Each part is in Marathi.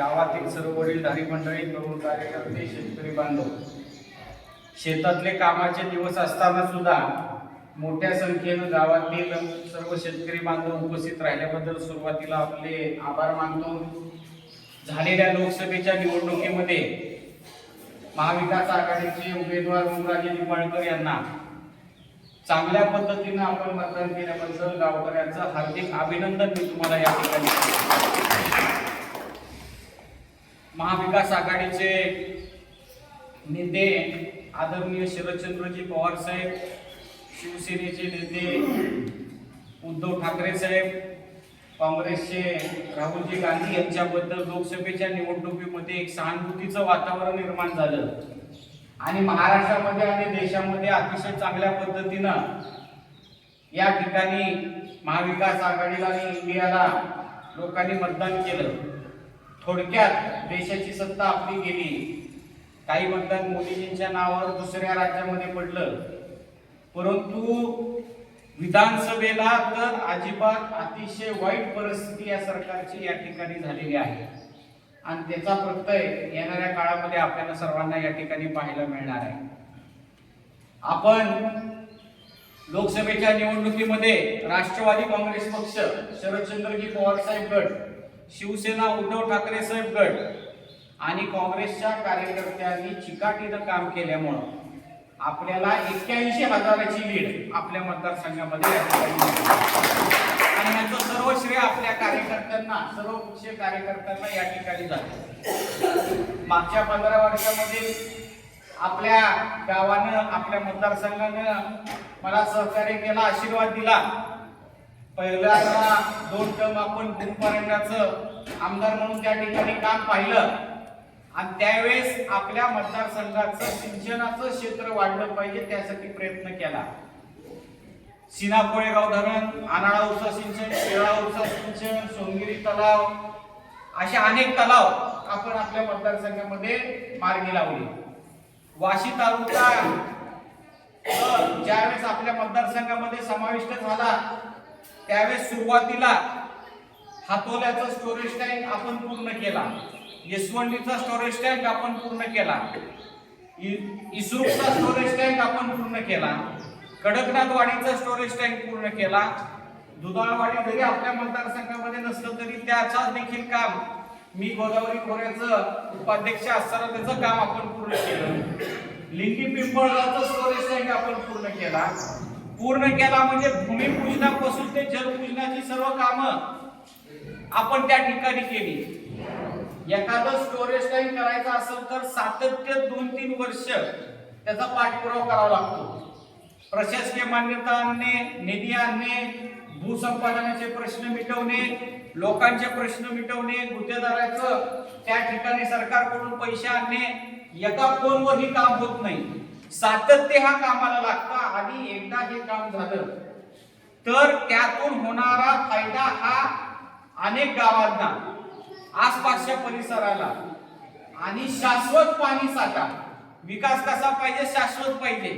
गावातील सर्व वडीलधारी मंडळी तरुण कार्यकर्ते शेतकरी बांधव शेतातले कामाचे दिवस असताना सुद्धा मोठ्या संख्येनं गावातील सर्व शेतकरी बांधव उपस्थित राहिल्याबद्दल सुरुवातीला आपले आभार मानतो. झालेल्या लोकसभेच्या निवडणुकीमध्ये महाविकास आघाडीचे उमेदवार ओमराजे निंबाळकर यांना चांगल्या पद्धतीनं आपण मतदान केल्याबद्दल गावकऱ्यांचं हार्दिक अभिनंदन मी तुम्हाला या ठिकाणी महाविकास आघाडीचे नेते आदरणीय शरदचंद्रजी पवार साहेब शिवसेनेचे नेते उद्धव ठाकरे साहेब काँग्रेसचे राहुलजी गांधी यांच्याबद्दल लोकसभेच्या निवडणुकीमध्ये एक सहानुभूतीचं वातावरण निर्माण झालं. आणि महाराष्ट्रामध्ये आणि देशामध्ये अतिशय चांगल्या पद्धतीनं या ठिकाणी महाविकास आघाडीला आणि इंडियाला लोकांनी मतदान केलं. थोडक्यात देशाची सत्ता आपली गेली. काही म्हणतात मोदीजींच्या नावावर दुसऱ्या राज्यामध्ये पडलं. परंतु विधानसभेला तर अजिबात अतिशय वाईट परिस्थिती या सरकारची या ठिकाणी झालेली आहे. आणि त्याचा प्रत्यय येणाऱ्या काळामध्ये आपल्याला सर्वांना या ठिकाणी पाहायला मिळणार आहे. आपण लोकसभेच्या निवडणुकीमध्ये राष्ट्रवादी काँग्रेस पक्ष शरदचंद्रजी पवार साहेब गट शिवसेना उद्धव ठाकरे साहेब गट आणि काँग्रेसच्या कार्यकर्त्यांनी चिकाटीनं काम केल्यामुळं आपल्याला एक्क्याऐंशी हजाराची लीड आपल्या मतदारसंघामध्ये आणि याचं सर्व श्रेय आपल्या कार्यकर्त्यांना सर्व पक्षीय कार्यकर्त्यांना या ठिकाणी जाते मागच्या पंधरा वर्षामध्ये आपल्या गावानं आपल्या मतदारसंघानं मला सहकार्य केला आशीर्वाद दिला. पहिल्यांदा दोन टर्म आपण भूमपर्यंताचं आमदार म्हणून त्या ठिकाणी काम पाहिलं. आणि त्यावेळेस आपल्या मतदारसंघाचं सिंचनाचं क्षेत्र वाढलं पाहिजे त्यासाठी प्रयत्न केला. सिना कोळेगाव धरण आनाळा उपसा सिंचन शेळा उपसा सिंचन सोनगिरी तलाव असे अनेक तलाव आपण आपल्या मतदारसंघामध्ये मार्गी लावले. वाशी तालुका ज्यावेळेस आपल्या मतदारसंघामध्ये समाविष्ट झाला त्यावेळेस सुरुवातीला हातोल्याचा स्टोरेज टँक आपण पूर्ण केला. यशवंतीचा स्टोरेज टँक आपण पूर्ण केला. इ- स्टोरेज टँक आपण पूर्ण केला. कडकनाथवाडीचा स्टोरेज टँक पूर्ण केला. दुधाळवाडी जरी आपल्या मतदारसंघामध्ये नसलं तरी त्याचा देखील काम मी गोदावरी खोऱ्याचं उपाध्यक्ष असताना त्याचं काम आपण पूर्ण केलं. लिंगी पिंपळगावचं स्टोरेज टँक आपण पूर्ण केला. पूर्ण केला म्हणजे भूमिपूजनापासून ते जलपूजनाची सर्व कामं आपण त्या ठिकाणी केली. एखादं स्टोरेज टाईम करायचं असेल तर सातत्य दोन तीन वर्ष त्याचा पाठपुरावा करावा लागतो. प्रशासकीय मान्यता आणणे निधी आणणे भूसंपादनाचे प्रश्न मिटवणे लोकांचे प्रश्न मिटवणे गुत्तेदाराचं त्या ठिकाणी सरकारकडून पैसे आणणे एका फोनवर ही काम होत नाही. सातत्य हा कामाला लागतं. आणि एकदा हे काम झालं तर त्यातून होणारा फायदा हा अनेक गावांना आसपासच्या परिसराला आणि शाश्वत पाणी साठा. विकास कसा पाहिजे? शाश्वत पाहिजे.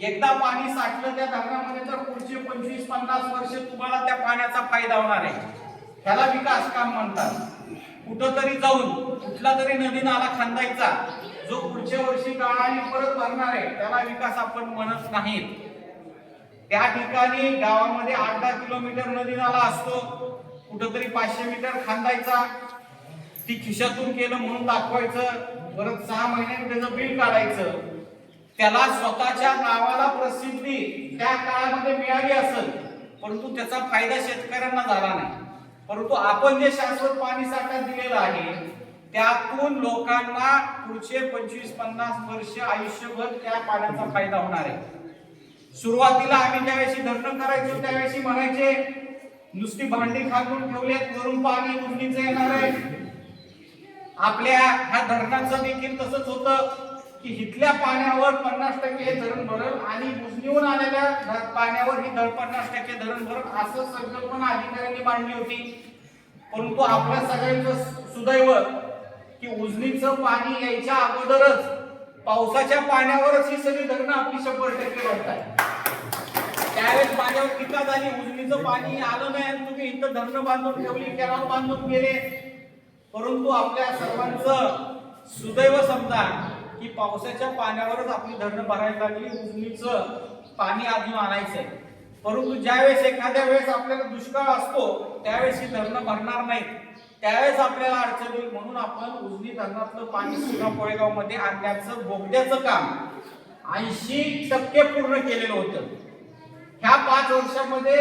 एकदा पाणी साठलं त्या धरणामध्ये तर पुढचे पंचवीस पन्नास वर्ष तुम्हाला त्या पाण्याचा फायदा होणार आहे. त्याला विकास काम म्हणतात. कुठंतरी जाऊन कुठला तरी नदी नाला खांदायचा. जो पुढच्या वर्षी काळाने परत भरणार आहे त्याला विकास आपण म्हणत नाहीत. त्या ठिकाणी गावामध्ये आठ दहा किलोमीटर नदी नाला असतो. कुठंतरी पाचशे मीटर खांदायचा. ती खिशातून केलं म्हणून दाखवायचं. परत सहा महिन्याने त्याचं बिल काढायचं. त्याला स्वतःच्या नावाला प्रसिद्धी त्या काळामध्ये मिळाली असेल परंतु त्याचा फायदा शेतकऱ्यांना झाला नाही. परंतु आपण जे शाश्वत पाणी साठा दिलेलं आहे त्यातून लोकांना पुढचे पंचवीस पन्नास वर्ष आयुष्यभर त्या पाण्याचा फायदा होणार आहे. सुरुवातीला आम्ही ज्यावेळेस धरणं करायचो त्यावेळेस म्हणायचे नुसती भांडी खालून ठेवलेत वरून पाणी उजनीचं येणार आहे. आपल्या ह्या धरणाचं देखील तसंच होतं की इथल्या पाण्यावर पन्नास टक्के हे धरण भरल आणि उजनीहून आलेल्या पाण्यावर ही दर पन्नास टक्के धरण भरल असं संकल्पना अधिकाऱ्यांनी मांडली होती. परंतु आपल्या सगळ्यांचं सुदैव की उजनीचं पाणी यायच्या अगोदरच पावसाच्या पाण्यावरच ही सगळी धरणं आपली शंभर टक्के भरतात त्यावेळेस माझ्यावर टीका झाली उजनीचं पाणी आलं नाही आणि तुम्ही इथं धरणं बांधून ठेवली कॅनॉल बांधून गेले. परंतु आपल्या सर्वांचं सुदैव समजा की पावसाच्या पाण्यावरच आपली धरणं भरायला लागली उजनीचं पाणी अजून आणायचंय. परंतु ज्यावेळेस एखाद्या वेळेस आपल्याला दुष्काळ असतो त्यावेळेस ही धरणं भरणार नाहीत. त्यावेळेस आपल्याला अडचण येईल म्हणून आपण उजनी धरणातलं पाणी सुद्धा कोळेगावमध्ये आणण्याचं बोगद्याचं काम ऐंशी टक्के पूर्ण केलेलं होतं. ह्या पाच वर्षामध्ये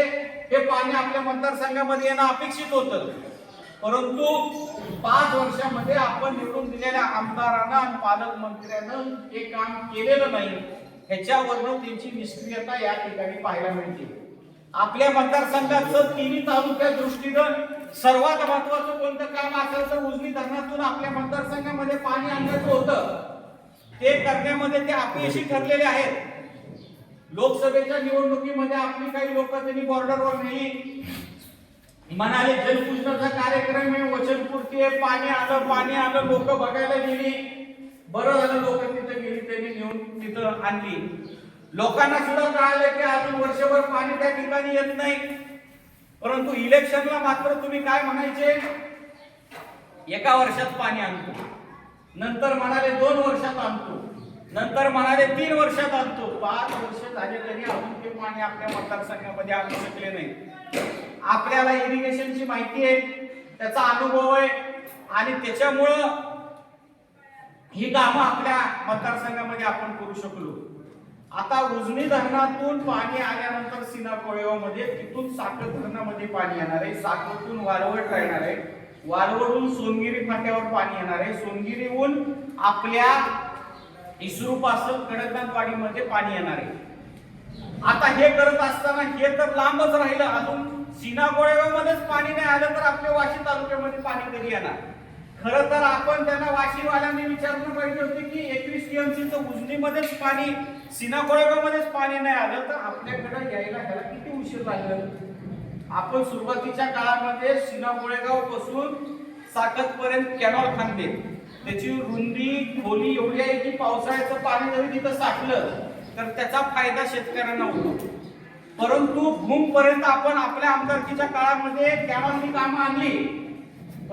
हे पाणी आपल्या मतदारसंघामध्ये येणं अपेक्षित होतं. परंतु पाच वर्षामध्ये आपण निवडून दिलेल्या आमदारांना आणि पालकमंत्र्यानं हे काम केलेलं नाही. ह्याच्यावरनं त्यांची निष्क्रियता या ठिकाणी पाहायला मिळते. आपल्या मतदारसंघाचं तिन्ही तालुक्या दृष्टीनं सर्वात महत्वाचं कोणतं काम असेल तर उजनी धरणातून आपल्या मतदारसंघामध्ये पाणी आणण्याचं होतं. ते करण्यामध्ये ते अपयशी ठरलेले आहेत. लोकसभेच्या निवडणुकीमध्ये आपली काही लोक त्यांनी बॉर्डरवर नेली. म्हणाले जलपूजनाचा कार्यक्रम आहे वचनपूर्ती आहे पाणी आलं पाणी आलं लोक बघायला गेली. बरं झालं लोक तिथं गेली त्यांनी नेऊन तिथं आणली. लोकांना सुद्धा कळालं की अजून वर्षभर पाणी त्या ठिकाणी येत नाही. परंतु इलेक्शनला मात्र तुम्ही काय म्हणायचे? एका वर्षात पाणी आणतो. नंतर म्हणाले दोन वर्षात आणतो. नंतर म्हणाले तीन वर्षात आणतो. पाच वर्ष झाले तरी अजून ते पाणी आपल्या मतदारसंघामध्ये आणू शकले नाही. आपल्याला इरिगेशनची माहिती आहे. त्याचा अनुभव आहे. आणि त्याच्यामुळं ही कामं आपल्या मतदारसंघामध्ये आपण करू शकलो. आता उजनी धरणातून पाणी आल्यानंतर सीना कोळेगावमध्ये तिथून साखर धरणामध्ये पाणी येणार आहे. साखरतून वाळवट राहणार आहे. वालवडून सोनगिरी फाट्यावर पाणी येणार आहे. सोनगिरीहून आपल्या इसरूपासून कडकनाथवाडीमध्ये पाणी येणार आहे. आता हे करत असताना हे तर लांबच राहिलं. अजून सीना कोळेगावमध्येच पाणी नाही आलं तर आपल्या वाशी तालुक्यामध्ये पाणी कधी येणार? खरं तर आपण त्यांना वाशीवाल्यांनी विचारणं पाहिजे होते की एकवीस टीएमसीचं उजनीमध्येच पाणी सिना कोळेगावमध्येच पाणी नाही आलं तर आपल्याकडे यायला ह्याला किती उशीर लागेल? आपण सुरुवातीच्या काळामध्ये सिना कोळेगावपासून साकत पर्यंत कॅनॉल खांदे त्याची रुंदी खोली एवढी आहे की पावसाळ्याचं पाणी जरी तिथं साठलं तर त्याचा फायदा शेतकऱ्यांना होतो. परंतु भूमपर्यंत आपण आपल्या आमदारकीच्या काळामध्ये कॅनॉलची कामं आणली.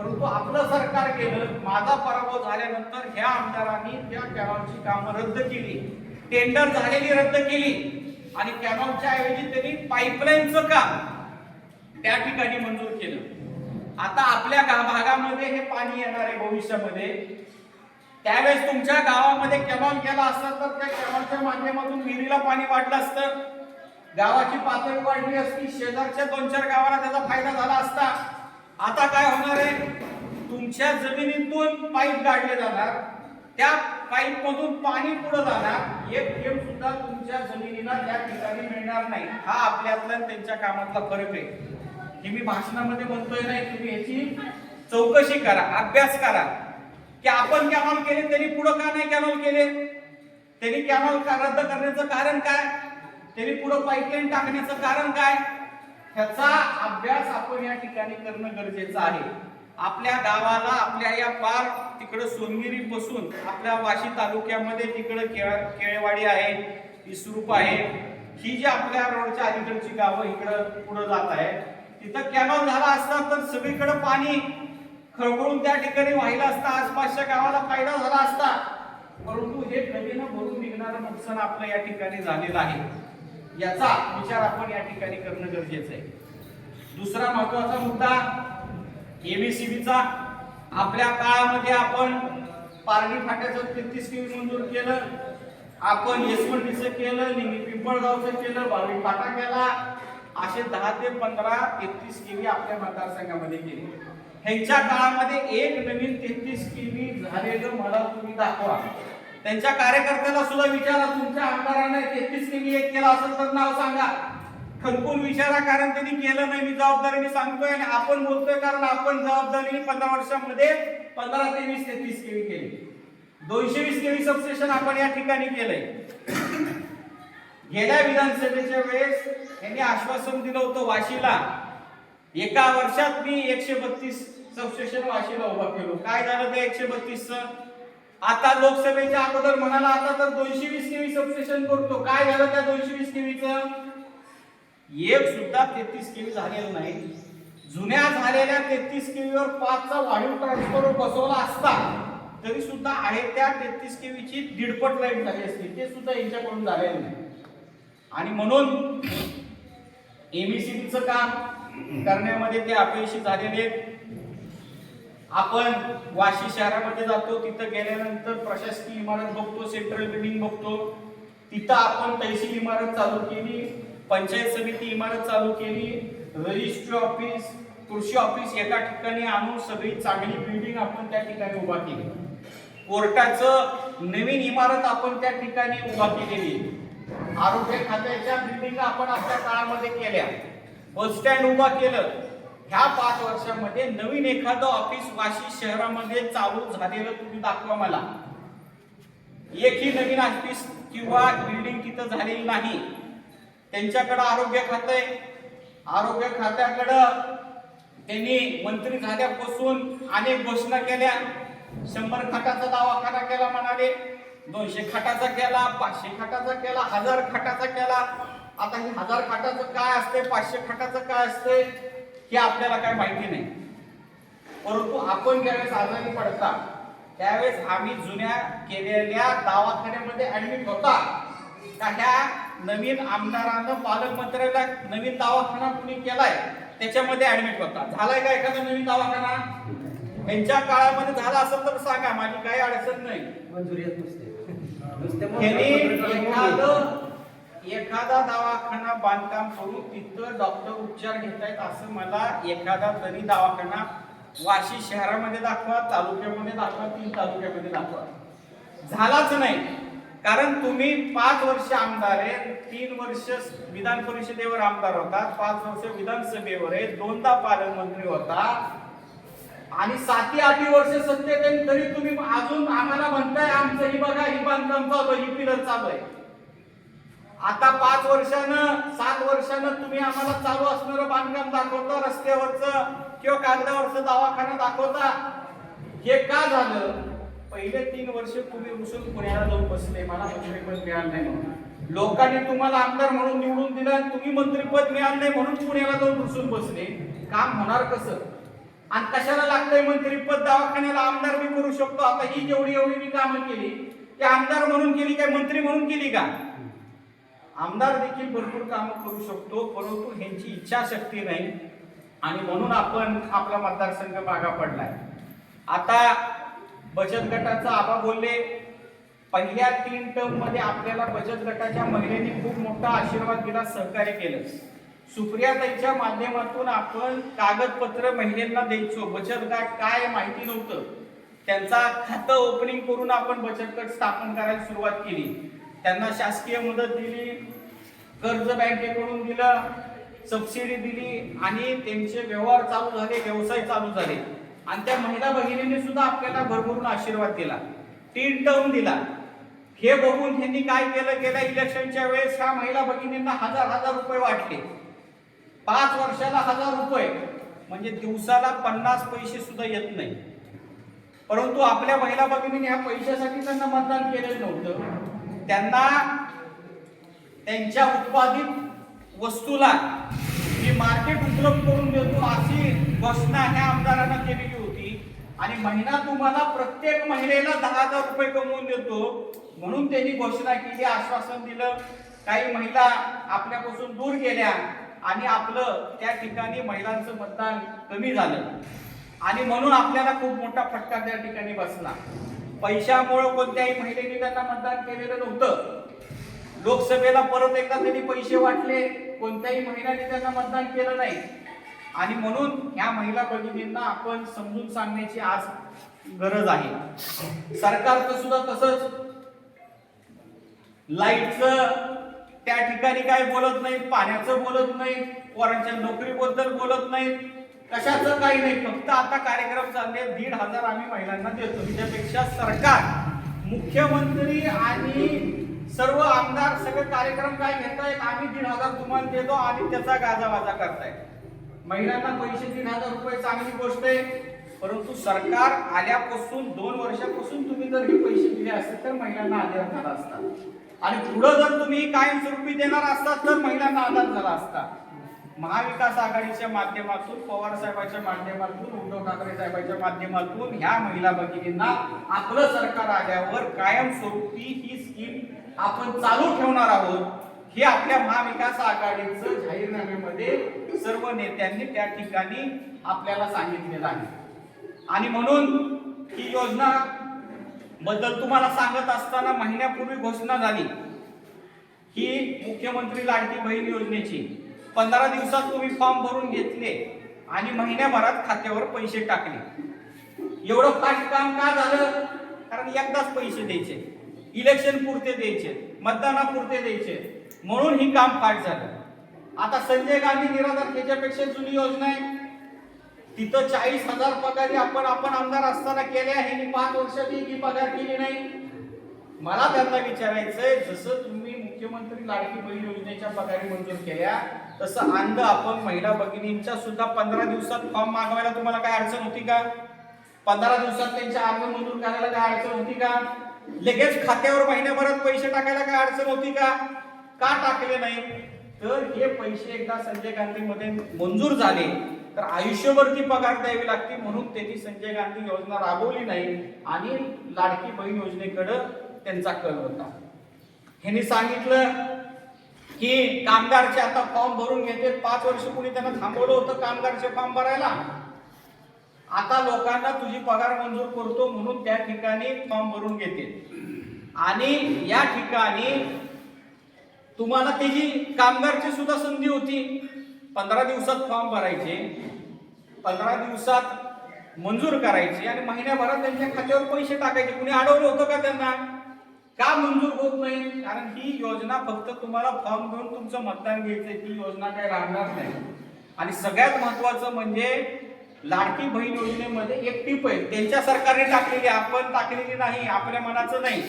परंतु आपलं सरकार केलं माझा पराभव झाल्यानंतर ह्या आमदारांनी त्या कॅनॉलची कामं रद्द केली. टेंडर झालेली रद्द केली. आणि कॅनॉलच्या ऐवजी त्यांनी पाईपलाईनचं काम त्या ठिकाणी मंजूर केलं. आता आपल्या गा- भागामध्ये हे पाणी येणार आहे भविष्यामध्ये. त्यावेळेस तुमच्या गावामध्ये कॅनॉल केला असता तर त्या कॅनॉलच्या माध्यमातून विहिरीला पाणी वाढलं असतं. गावाची पातळी वाढली असती. शेजारच्या दोन चार गावाला त्याचा फायदा झाला असता. आता काय होणार आहे? तुमच्या जमिनीतून पाईप गाडले जाणार. त्या पाईप मधून पाणी पुढे जाणार. एक थेंब सुद्धा तुमच्या जमिनीला त्या ठिकाणी मिळणार नाही. हा आपल्यातला त्यांच्या कामातला फरक आहे. हे मी भाषणामध्ये म्हणतोय नाही तुम्ही याची चौकशी करा अभ्यास करा. की आपण कॅनॉल केले त्यांनी पुढे का नाही कॅनॉल केले? त्यांनी कॅनॉल का रद्द करण्याचं कारण काय? त्यांनी पुढे पाईपलाईन टाकण्याचं कारण काय? ह्याचा अभ्यास आपण या ठिकाणी करणं गरजेचं आहे. आपल्या गावाला आपल्या या पार तिकडं सोनगिरी पासून आपल्या वाशी तालुक्यामध्ये तिकडं केळ केळेवाडी आहे इसरूप आहे. ही जी आपल्या रोडच्या अलीकडची गावं इकडं पुढं जात आहे तिथं कॅनॉल झाला असता तर सगळीकडे पाणी खळबळून त्या ठिकाणी वाहिलं असता आसपासच्या गावाला फायदा झाला असता. परंतु हे नदीनं भरून निघणारं नुकसान आपलं या ठिकाणी झालेलं आहे. याचा विचार आपण या ठिकाणी करणं गरजेचं आहे. दुसरा महत्त्वाचा मुद्दा एमएसीबीचा आपल्या काळामध्ये आपण पारणी फाट्याचं तेहतीस केवी मंजूर केलं आपण यशवंतीचं केलं लिंगी पिंपळगावचं केलं बावी फाटा केला असे दहा ते पंधरा तेहतीस केवी आपल्या मतदारसंघामध्ये केले ह्यांच्या काळामध्ये एक नवीन तेहतीस केवी झालेलं मला तुम्ही दाखवा. त्यांच्या कार्यकर्त्याला सुद्धा विचारा तुमच्या आमदाराने तेहतीस केवी एक केला असेल तर नाव सांगा. खणकून विचारा कारण त्यांनी केलं नाही मी जबाबदारीने सांगतोय आणि आपण बोलतोय कारण आपण जबाबदारीने पंधरा वर्षामध्ये पंधरा ते वीस तेहतीस केवी केली. दोनशे वीस केवी सबस्टेशन आपण या ठिकाणी केलंय. गेल्या विधानसभेच्या वेळेस यांनी आश्वासन दिलं होतं वाशीला. एका वर्षात मी एकशे बत्तीस सबस्टेशन वाशीला उभा केलो. काय झालं ते एकशे बत्तीस आता लोकसभेच्या अगोदर म्हणाला आता तर दोनशे वीस केवी सबस्टेशन करतो. काय झालं त्या दोनशे वीस केवीचं? एक सुद्धा तेहतीस केवी झालेलं नाही. जुन्या झालेल्या तेहतीस केवीवर पाचचा वाढीव ट्रान्सफॉर्मर बसवला असता तरी सुद्धा आहे त्या तेहतीस केवीची दीडपट लाइट झाली असती. ते सुद्धा यांच्याकडून झालेलं नाही. आणि म्हणून एमईसीबीचं काम करण्यामध्ये ते अपयशी झालेले आहेत. आपण वाशी शहरामध्ये जातो तिथं गेल्यानंतर प्रशासकीय इमारत बघतो सेंट्रल बिल्डिंग बघतो. तिथं आपण तहसील इमारत चालू केली पंचायत समिती इमारत चालू केली रजिस्ट्री ऑफिस कृषी ऑफिस एका ठिकाणी आणून सगळी चांगली बिल्डिंग आपण त्या ठिकाणी उभा केली. कोर्टाचं नवीन इमारत आपण त्या ठिकाणी उभा केलेली. आरोग्य खात्याच्या बिल्डिंग आपण आपल्या काळामध्ये केल्या. बस स्टँड उभा केलं. ह्या पाच वर्षामध्ये नवीन एखादं ऑफिस वाशी शहरामध्ये चालू झालेलं तुम्ही दाखवा मला. एकही नवीन ऑफिस किंवा बिल्डिंग तिथं झालेली नाही. त्यांच्याकडं आरोग्य खातं आहे. आरोग्य खात्याकडं त्यांनी मंत्री झाल्यापासून अनेक घोषणा केल्या. शंभर खाटाचा दवाखाना केला म्हणाले दोनशे खाटाचा केला पाचशे खाटाचा केला हजार खाटाचा केला. आता हे हजार खाटाचं काय असते पाचशे खाटाचं काय असते हे आपल्याला काय माहिती नाही. परंतु आपण ज्यावेळेस आजारी पडता त्यावेळेस आम्ही जुन्या केलेल्या दवाखान्यामध्ये ऍडमिट होता. का ह्या नवीन आमदारानं पालकमंत्र्याला नवीन दवाखाना कुणी केलाय त्याच्यामध्ये ऍडमिट होता. झालाय का एखादा नवीन दवाखाना? यांच्या काळामध्ये झाला असेल तर सांगा माझी काही अडचण नाही. एखादा दवाखाना बांधकाम करून तिथं डॉक्टर उपचार घेतायत असं मला एखादा तरी दवाखाना वाशी शहरामध्ये दाखवा तालुक्यामध्ये दाखवा तीन तालुक्यामध्ये दाखवा. झालाच नाही. कारण तुम्ही पाच वर्ष आमदार आहे तीन वर्ष विधान परिषदेवर आमदार होता पाच वर्ष विधानसभेवर आहे दोनदा पालकमंत्री होता. आणि साती आठ वर्ष सत्तेत तरी तुम्ही अजून आम्हाला म्हणताय आमचं ही बघा ही बांधकाम चालू आहे, ही पिलर चालू आहे. आता पाच वर्षानं सात वर्षानं तुम्ही आम्हाला चालू असणारं बांधकाम दाखवता रस्त्यावरचं किंवा कागदावरचं दवाखाना दाखवता? हे का झालं? पहिले तीन वर्ष तुम्ही रुसून पुण्याला जाऊन बसले. मला मंत्रीपद मिळालं नाही म्हणून. लोकांनी तुम्हाला आमदार म्हणून निवडून दिलं आणि तुम्ही मंत्रीपद मिळालं नाही म्हणून पुण्याला जाऊन रुसून बसले. काम होणार कसं? आणि कशाला लागतंय मंत्रीपद? दवाखान्याला आमदार मी करू शकतो? आता ही जेवढी एवढी मी कामं केली ते आमदार म्हणून केली काय मंत्री म्हणून केली का? आमदार देखील भरपूर कामं करू शकतो परंतु ह्यांची इच्छाशक्ती नाही. आणि म्हणून आपण आपला मतदारसंघ मागा पडलाय. आता बचत गटाचा आबा बोलले पहिल्या तीन टर्ममध्ये आपल्याला बचत गटाच्या महिलेने खूप मोठा आशीर्वाद दिला सहकार्य केलं. सुप्रियाताईच्या माध्यमातून आपण कागदपत्र महिलांना द्यायचो. बचत गट काय माहिती नव्हतं. त्यांचा खातं ओपनिंग करून आपण बचत गट स्थापन करायला सुरुवात केली. त्यांना शासकीय मदत दिली कर्ज बँकेकडून दिलं सबसिडी दिली आणि त्यांचे व्यवहार चालू झाले व्यवसाय चालू झाले. आणि त्या महिला भगिनींनी सुद्धा आपल्याला भरभरून आशीर्वाद दिला. तीन टर्म दिला. हे बघून त्यांनी काय केलं? गेल्या इलेक्शनच्या वेळेस ह्या महिला भगिनींना हजार हजार रुपये वाटले. पाच वर्षाला हजार रुपये. म्हणजे दिवसाला पन्नास पैसे सुद्धा येत नाही. परंतु आपल्या महिला भगिनीने ह्या पैशासाठी त्यांना मतदान केलेलं नव्हतं. त्यांना त्यांच्या उत्पादित वस्तूला मी मार्केट उपलब्ध करून देतो अशी घोषणा ह्या आमदारांना केलेली होती. आणि महिना तुम्हाला प्रत्येक महिलेला दहा हजार रुपये कमवून देतो म्हणून त्यांनी घोषणा केली आश्वासन दिलं. काही महिला आपल्यापासून दूर गेल्या आणि आपलं त्या ठिकाणी महिलांचं मतदान कमी झालं. आणि म्हणून आपल्याला खूप मोठा फटका त्या ठिकाणी बसला. पैशामुळे कोणत्याही महिलेने त्यांना मतदान केलेलं नव्हतं. लोकसभेला परत एकदा त्यांनी पैसे वाटले कोणत्याही महिलाने त्यांना मतदान केलं नाही. आणि म्हणून ह्या महिला भगिनींना आपण समजून सांगण्याची आज गरज आहे. सरकारचं सुद्धा तसंच. लाईटचं त्या ठिकाणी काय बोलत नाही पाण्याचं बोलत नाही पोरांच्या नोकरीबद्दल बोलत नाही कशाचं काही नाही फक्त आता कार्यक्रम चालले दीड हजार आम्ही महिलांना देतो. त्याच्यापेक्षा सरकार मुख्यमंत्री आणि सर्व आमदार सगळे कार्यक्रम काय घेतायत आम्ही दीड हजार तुम्हाला देतो आणि त्याचा गाजावाजा करतायत. महिलांना पैसे तीन हजार रुपये चांगली गोष्ट आहे. परंतु सरकार आल्यापासून दोन वर्षापासून तुम्ही जर हे पैसे दिले असते तर महिलांना आधार झाला असता. आणि पुढं जर तुम्ही कायमस्वरूपी देणार असतात तर महिलांना आधार झाला असता. महाविकास आघाडीच्या माध्यमातून पवार साहेबांच्या माध्यमातून उद्धव ठाकरे साहेबांच्या माध्यमातून ह्या महिला भगिनींना आपलं सरकार आल्यावर कायमस्वरूपी ही स्कीम आपण चालू ठेवणार आहोत. हे आपल्या महाविकास आघाडीचं जाहीरनाम्यामध्ये सर्व नेत्यांनी त्या ठिकाणी आपल्याला सांगितलेलं आहे. आणि म्हणून ही योजना बद्दल तुम्हाला सांगत असताना महिन्यापूर्वी घोषणा झाली. ही मुख्यमंत्री लाडकी बहीण योजनेची. पंधरा दिवसात तुम्ही फॉर्म भरून घेतले आणि महिन्याभरात खात्यावर पैसे टाकले. एवढं फास्ट काम का झालं? कारण एकदाच पैसे द्यायचे. इलेक्शन पुरते द्यायचे मतदानापुरते द्यायचे. म्हणून ही काम फास्ट झालं. आता संजय गांधी निराधार त्याच्यापेक्षा जुनी योजना आहे. तिथं चाळीस हजार पगारी आपण आपण आमदार असताना केल्या ह्यांनी पाच वर्षात ही पगार केली नाही. मला त्यांना विचारायचंय जसं तुम्ही मुख्यमंत्री लाडकी बहीण योजनेच्या पगारी मंजूर केल्या. तसं अंध आपण महिला भगिनींच्या सुद्धा पंधरा दिवसात फॉर्म मागवायला तुम्हाला काय अडचण होती का? पंधरा दिवसात त्यांच्या अर्ज मंजूर करायला काय अडचण होती का? लगेच खात्यावर महिन्याभरात पैसे टाकायला काय अडचण होती का? का टाकले नाही? तर हे पैसे एकदा संजय गांधी मध्ये मंजूर झाले तर आयुष्यभर ती पगार द्यावी लागते म्हणून त्यांनी संजय गांधी योजना राबवली नाही आणि लाडकी बहीण योजनेकडं त्यांचा कल होता. ह्यांनी सांगितलं की कामगारचे आता फॉर्म भरून घेते. पाच वर्ष कुणी त्यांना थांबवलं होतं कामगारचे फॉर्म भरायला? आता लोकांना तुझी पगार मंजूर करतो म्हणून त्या ठिकाणी फॉर्म भरून घेते. आणि या ठिकाणी तुम्हाला त्याची कामगारची सुद्धा संधी होती पंधरा दिवसात फॉर्म भरायचे पंधरा दिवसात मंजूर करायचे आणि महिन्याभरात त्यांच्या खात्यावर पैसे टाकायचे. कुणी अडवलं होतं का त्यांना? का मंजूर होत नाही? कारण ही योजना फक्त तुम्हाला फॉर्म घेऊन तुमचं मतदान घ्यायचंय. ती योजना काय राहणार नाही. आणि सगळ्यात महत्वाचं म्हणजे लाडकी बहीण योजनेमध्ये एक टीप आहे. त्यांच्या सरकारने टाकलेली आपण टाकलेली नाही. आपल्या मनाचं नाही.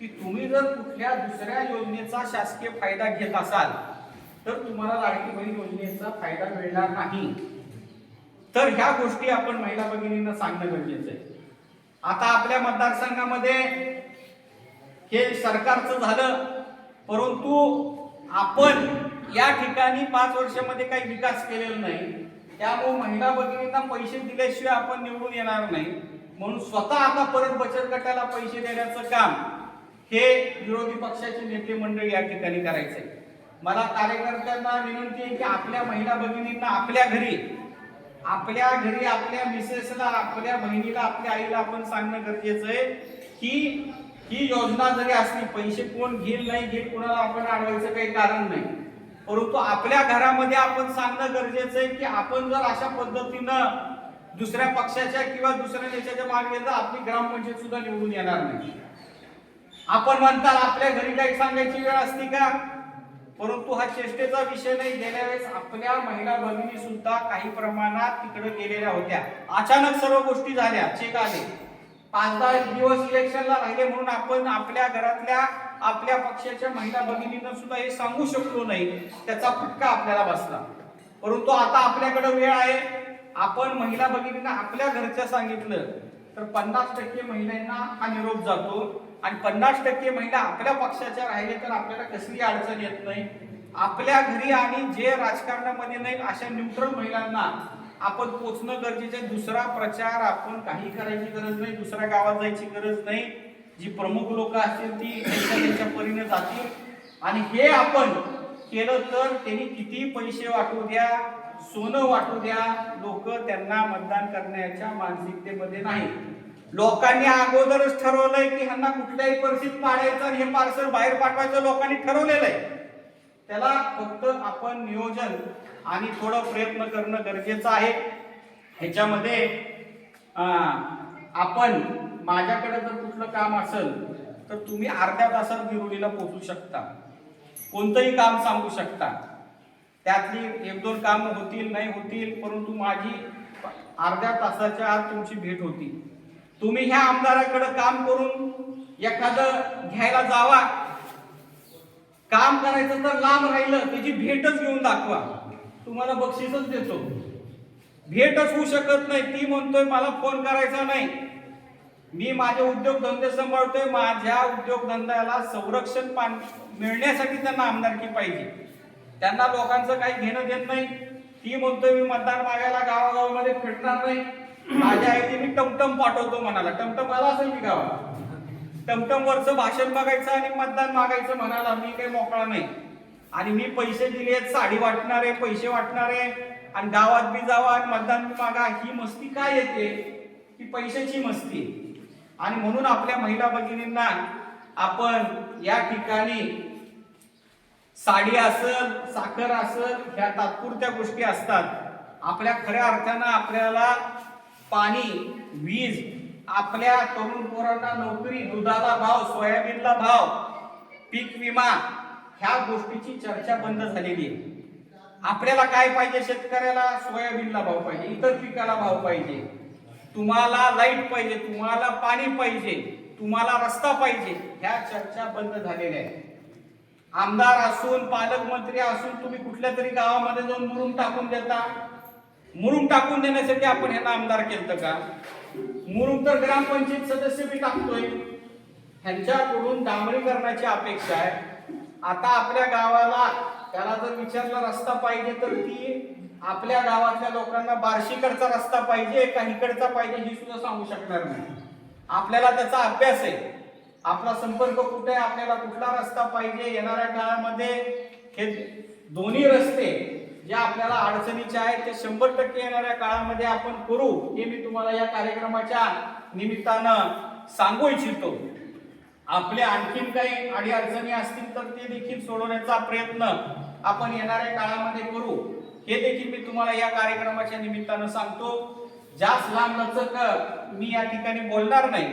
की तुम्ही जर कुठल्या दुसऱ्या योजनेचा शासकीय फायदा घेत असाल तर तुम्हाला लाडकी बहीण योजनेचा फायदा मिळणार नाही. तर ह्या गोष्टी आपण महिला भगिनींना सांगणं गरजेचं आहे. आता आपल्या मतदारसंघामध्ये हे सरकारचं झालं. परंतु आपण या ठिकाणी पाच वर्षामध्ये काही विकास केलेला नाही. त्यामुळे महिला भगिनींना पैसे दिल्याशिवाय आपण निवडून येणार नाही. म्हणून स्वतः आता परत बचत गटाला पैसे देण्याचं काम हे विरोधी पक्षाचे नेते मंडळी या ठिकाणी करायचंय. मला कार्यकर्त्यांना विनंती आहे की आपल्या महिला भगिनींना आपल्या घरी आपल्या घरी आपल्या मिसेसला आपल्या बहिणीला आपल्या आईला आपण सांगणं गरजेचं आहे की ही योजना जरी असली पैसे कोण घेईल नाही घेईल कोणाला आपण अडवायचं काही कारण नाही. परंतु आपल्या घरामध्ये आपण सांगणं गरजेचं आहे की आपण जर अशा पद्धतीनं दुसऱ्या पक्षाच्या किंवा दुसऱ्या नेत्याच्या मागे तर आपली ग्रामपंचायत सुद्धा निवडून येणार नाही. आपण म्हणताल आपल्या घरी काही सांगायची वेळ असते का? परंतु हा चेष्टेचा विषय नाही. गेल्या वेळेस आपल्या महिला भगिनी सुद्धा काही प्रमाणात तिकडे गेलेल्या होत्या. अचानक सर्व गोष्टी झाल्या. चेक आले. पाच दहा दिवस इलेक्शनला राहिले म्हणून आपण आपल्या घरातल्या आपल्या पक्षाच्या महिला भगिनींना सुद्धा हे सांगू शकलो नाही. त्याचा फटका आपल्याला बसला. परंतु आता आपल्याकडे वेळ आहे. आपण महिला भगिनींना आपल्या घरच्या सांगितलं तर पन्नास टक्के महिलांना हा निरोप जातो. आणि पन्नास टक्के महिला आपल्या पक्षाच्या राहिले तर आपल्याला कसली अडचण येत नाही. आपल्या घरी आणि जे राजकारणामध्ये नाही अशा न्यूट्रल महिलांना आपण पोचणं गरजेचं आहे. दुसरा प्रचार आपण काही करायची गरज नाही दुसऱ्या गावात जायची गरज नाही. जी प्रमुख लोक असतील ती त्यांच्या त्यांच्या परीने जातील. आणि हे आपण केलं तर त्यांनी किती पैसे वाटू द्या सोनं वाटू द्या लोक त्यांना मतदान करण्याच्या मानसिकतेमध्ये नाही लोकांनी अगोदरच ठरवलंय की ह्यांना कुठल्याही परिस्थितीत पाडायचं आणि हे पार्सल बाहेर पाठवायचं लोकांनी ठरवलेलं आहे. त्याला फक्त आपण नियोजन आणि थोडं प्रयत्न करणं गरजेचं आहे. ह्याच्यामध्ये आपण माझ्याकडे जर कुठलं काम असेल तर तुम्ही अर्ध्या तासात गिरोलीला पोहोचू शकता. कोणतंही काम सांगू शकता. त्यातली एक दोन कामं होतील नाही होतील परंतु माझी अर्ध्या तासाच्या आत तुमची भेट होती. तुम्ही ह्या आमदाराकडे काम करून एखादं घ्यायला जावा. काम करायचं तर लांब राहिलं त्याची भेटच घेऊन दाखवा. तुम्हाला बक्षीसच देतो. भेटच होऊ शकत नाही. ती म्हणतोय मला फोन करायचा नाही. मी माझे उद्योगधंदे सांभाळतोय. माझ्या उद्योगधंद्याला संरक्षण पान मिळण्यासाठी त्यांना आमदारकी पाहिजे. त्यांना लोकांचं काही घेणं देत नाही. ती म्हणतोय मी मतदान मागायला गावागावामध्ये फिरणार नाही. माझ्या आईने मी टमटम पाठवतो म्हणाला. टमटम आला असेल की गावात टमटम वरचं भाषण बघायचं आणि मतदान मागायचं म्हणाला. मी काही मोकळा नाही. आणि मी पैसे दिले साडी वाटणारे पैसे वाटणारे आणि गावात बी जावा आणि मतदान बी मागा. ही मस्ती काय येते? ही पैशाची मस्ती. आणि म्हणून आपल्या महिला भगिनींना आपण या ठिकाणी साडी असल साखर असल ह्या तात्पुरत्या गोष्टी असतात. आपल्या खऱ्या अर्थानं आपल्याला पाणी वीज आपल्या तरुण पोरांना नोकरी दुधाला भाव सोयाबीनला भाव पीक विमा ह्या गोष्टीची चर्चा बंद झालेली आहे. आपल्याला काय पाहिजे शेतकऱ्याला? सोयाबीनला भाव पाहिजे इतर पिकाला भाव पाहिजे. तुम्हाला लाइट पाहिजे तुम्हाला पाणी पाहिजे तुम्हाला रस्ता पाहिजे ह्या चर्चा बंद झालेल्या आहेत. आमदार असून पालकमंत्री असून तुम्ही कुठल्या तरी गावामध्ये जाऊन मुरुम टाकून देता? मुरुम टाकून देण्यासाठी आपण ह्यांना आमदार केलं का? मुरुम तर ग्रामपंचायत सदस्य बी टाकतोय. ह्यांच्याकडून डांबरीकरणाची अपेक्षा आहे. आता आपल्या गावाला त्याला जर विचारला रस्ता पाहिजे तर ती आपल्या गावातल्या लोकांना बार्शीकडचा रस्ता पाहिजे का इकडचा पाहिजे ही सुद्धा सांगू शकणार नाही. आपल्याला त्याचा अभ्यास आहे. आपला संपर्क कुठे आहे? आपल्याला कुठला रस्ता पाहिजे? येणाऱ्या काळामध्ये हे दोन्ही रस्ते जे आपल्याला अडचणीचे आहेत ते शंभर टक्के येणाऱ्या काळामध्ये आपण करू हे मी तुम्हाला या कार्यक्रमाच्या निमित्तानं सांगू इच्छितो. आपल्या आणखीन काही अडी अडचणी असतील तर ते देखील सोडवण्याचा प्रयत्न आपण येणाऱ्या काळामध्ये करू. हे देखील मी तुम्हाला या कार्यक्रमाच्या निमित्तानं सांगतो. जास्त लांब लचक मी या ठिकाणी बोलणार नाही.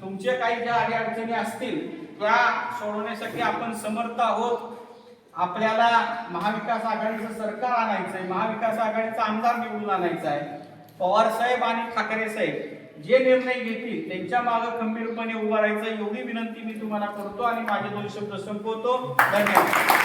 तुमचे काही ज्या अडी अडचणी असतील त्या सोडवण्यासाठी आपण समर्थ आहोत. आपल्याला महाविकास आघाडीचं सरकार आणायचंय महाविकास आघाडीचा आमदार निवडून आणायचा आहे पवार साहेब आणि ठाकरे साहेब. जे निर्णय घेतील त्यांच्या मागे खंबीरपणे उभा राहायचं एवढी विनंती मी तुम्हाला करतो आणि माझे दोन शब्द संपवतो. धन्यवाद.